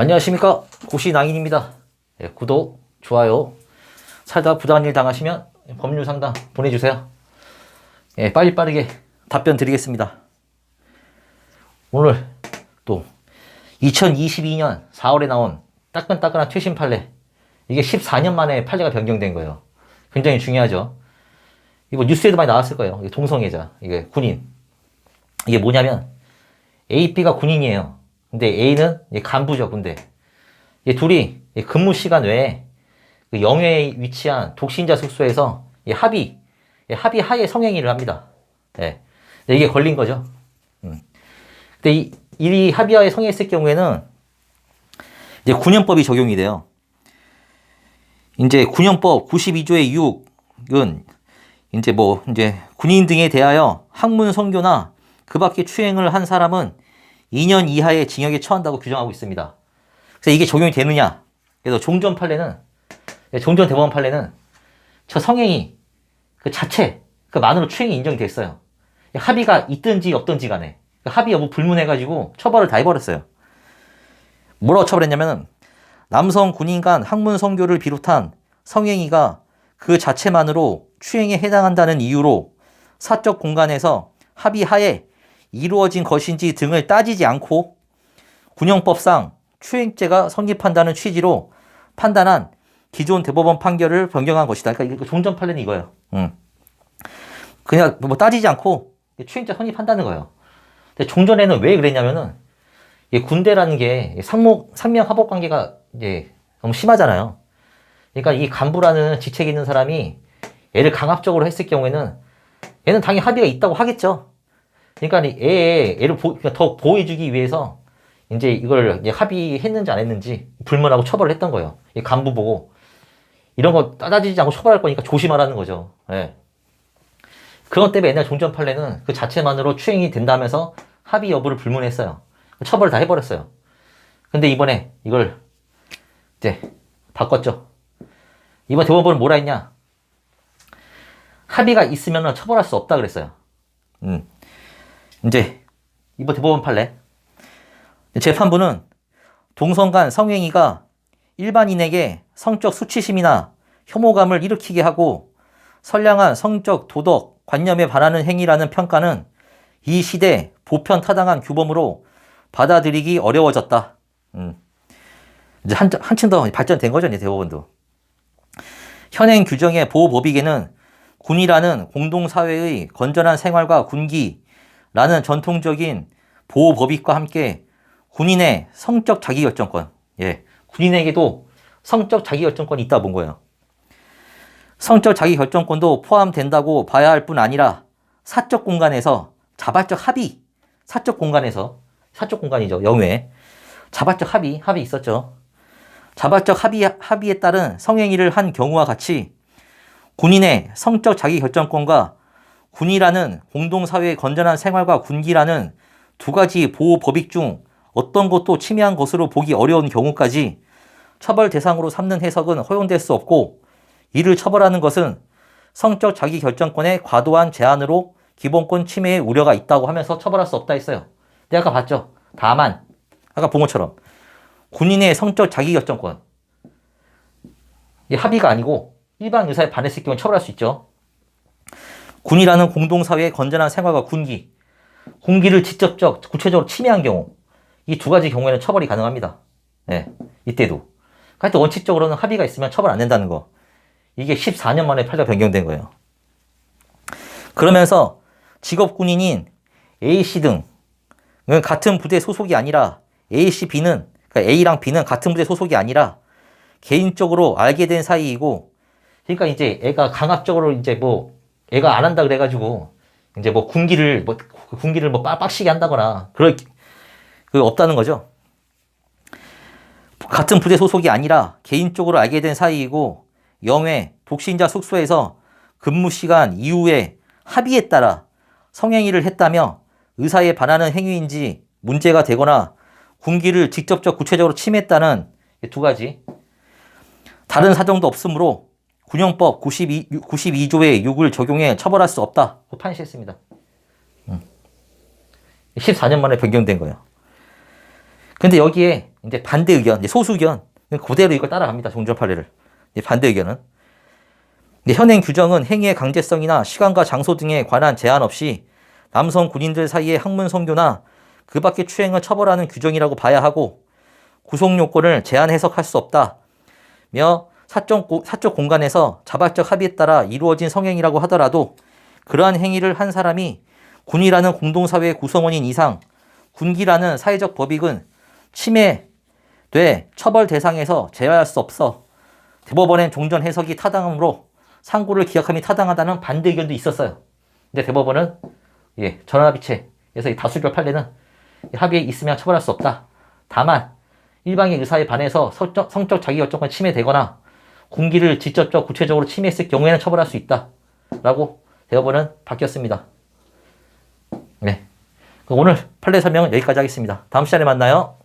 안녕하십니까? 고시낭인입니다. 예, 구독 좋아요 살다 부당한 일 당하시면 법률 상담 보내주세요. 예, 빨리 빠르게 답변 드리겠습니다. 오늘 또 2022년 4월에 나온 따끈따끈한 최신 판례. 이게 14년 만에 판례가 변경된 거예요. 굉장히 중요하죠. 이거 뉴스에도 많이 나왔을 거예요. 동성애자 이게 군인. 이게 뭐냐면 A, B가 군인이에요 근데 A는 간부죠, 군대. 이 둘이 이 근무 시간 외에 그 영해에 위치한 독신자 숙소에서 이 합의, 이 합의 하에 성행위를 합니다. 예. 이게 걸린 거죠. 음. 근데 이, 이 합의하에 성행했을 경우에는 이제 군형법이 적용이 돼요. 이제 군형법 92조의 6은 이제 뭐 이제 군인 등에 대하여 학문 성교나 그 밖의 추행을 한 사람은 2년 이하의 징역에 처한다고 규정하고 있습니다. 그래서 이게 적용이 되느냐? 그래서 종전 판례는 종전 대법원 판례는 저 성행위 그 자체 그 만으로 추행이 인정됐어요. 합의가 있든지 없든지 간에 그 합의 여부 불문해가지고 처벌을 다 해버렸어요. 뭐라고 처벌했냐면은 남성 군인 간 학문 성교를 비롯한 성행위가 그 자체만으로 추행에 해당한다는 이유로 사적 공간에서 합의하에 이루어진 것인지 등을 따지지 않고 군형법상 추행죄가 성립한다는 취지로 판단한 기존 대법원 판결을 변경한 것이다. 그러니까 종전 판례는 이거예요. 음. 그냥 뭐 따지지 않고 추행죄 성립한다는 거예요. 근데 종전에는 왜 그랬냐면은 군대라는 게 상목 상명 하복 관계가 이제 너무 심하잖아요. 그러니까 이 간부라는 직책이 있는 사람이 얘를 강압적으로 했을 경우에는 얘는 당연히 합의가 있다고 하겠죠. 그러니까 애, 애를 보, 그러니까 더 보호해주기 위해서 이제 이걸 이제 합의했는지 안 했는지 불문하고 처벌을 했던 거예요. 이 간부 보고 이런 거 따지지 않고 처벌할 거니까 조심하라는 거죠. 예. 그것 때문에 옛날 종전 판례는 그 자체만으로 추행이 된다면서 합의 여부를 불문했어요. 처벌을 다 해버렸어요. 근데 이번에 이걸 이제 바꿨죠. 이번 대법원은 뭐라 했냐? 합의가 있으면 처벌할 수 없다 그랬어요. 음. 이제 이번 대법원 판례 재판부는 동성 간 성행위가 일반인에게 성적 수치심이나 혐오감을 일으키게 하고 선량한 성적 도덕 관념에 반하는 행위라는 평가는 이 시대 보편 타당한 규범으로 받아들이기 어려워졌다. 음. 이제 한, 한층 더 발전된 거죠, 이제 대법원도. 현행 규정의 보호법익에는 군이라는 공동사회의 건전한 생활과 군기, 라는 전통적인 보호 법익과 함께 군인의 성적 자기결정권, 예, 군인에게도 성적 자기결정권이 있다 본 거예요. 성적 자기결정권도 포함된다고 봐야 할 뿐 아니라 사적 공간에서 자발적 합의, 사적 공간에서 사적 공간이죠 영외 자발적 합의 합의 있었죠. 자발적 합의 합의에 따른 성행위를 한 경우와 같이 군인의 성적 자기결정권과 군이라는 공동사회의 건전한 생활과 군기라는 두 가지 보호 법익 중 어떤 것도 침해한 것으로 보기 어려운 경우까지 처벌 대상으로 삼는 해석은 허용될 수 없고 이를 처벌하는 것은 성적 자기 결정권의 과도한 제한으로 기본권 침해의 우려가 있다고 하면서 처벌할 수 없다 했어요. 근데 아까 봤죠? 다만 아까 본 것처럼 군인의 성적 자기 결정권 이 합의가 아니고 일반 의사에 반했을 경우 처벌할 수 있죠. 군이라는 공동사회의 건전한 생활과 군기, 군기를 직접적, 구체적으로 침해한 경우, 이 두 가지 경우에는 처벌이 가능합니다. 네, 이때도. 하여튼 원칙적으로는 합의가 있으면 처벌 안 된다는 거. 이게 14년 만에 판례가 변경된 거예요. 그러면서 직업군인인 A씨 등은 같은 부대 소속이 아니라 A씨, B는, 그러니까 A랑 B는 같은 부대 소속이 아니라 개인적으로 알게 된 사이이고, 그러니까 이제 애가 강압적으로 이제 뭐 애가 안 한다 그래가지고 이제 뭐 군기를 뭐 군기를 뭐 빡시게 한다거나 그럴 그 없다는 거죠. 같은 부대 소속이 아니라 개인적으로 알게 된 사이이고 영회 독신자 숙소에서 근무 시간 이후에 합의에 따라 성행위를 했다며 의사에 반하는 행위인지 문제가 되거나 군기를 직접적 구체적으로 침했다는 두 가지 다른 사정도 없으므로 군형법 92, 92조의 6을 적용해 처벌할 수 없다. 판시했습니다. 14년 음. 만에 변경된 거예요. 근데 여기에 이제 반대 의견, 소수 의견, 그대로 이걸 따라갑니다. 종전 판례를. 반대 의견은. 현행 규정은 행위의 강제성이나 시간과 장소 등에 관한 제한 없이 남성 군인들 사이의 학문 성교나 그 밖의 추행을 처벌하는 규정이라고 봐야 하고 구속 요건을 제한 해석할 수 없다. 며 사적, 고- 사적 공간에서 자발적 합의에 따라 이루어진 성행이라고 하더라도 그러한 행위를 한 사람이 군이라는 공동사회의 구성원인 이상 군기라는 사회적 법익은 침해돼 처벌 대상에서 제외할 수 없어 대법원의 종전 해석이 타당하므로 상고를 기각함이 타당하다는 반대 의견도 있었어요. 근데 대법원은 예, 이 다수결 판례는 이 합의에 있으면 처벌할 수 없다. 다만 일방의 의사에 반해서 성적, 성적 자기 결정권 침해되거나 군기를 직접적 구체적으로 침해했을 경우에는 처벌할 수 있다. 라고 대법원은 바뀌었습니다. 네. 오늘 판례 설명은 여기까지 하겠습니다. 다음 시간에 만나요.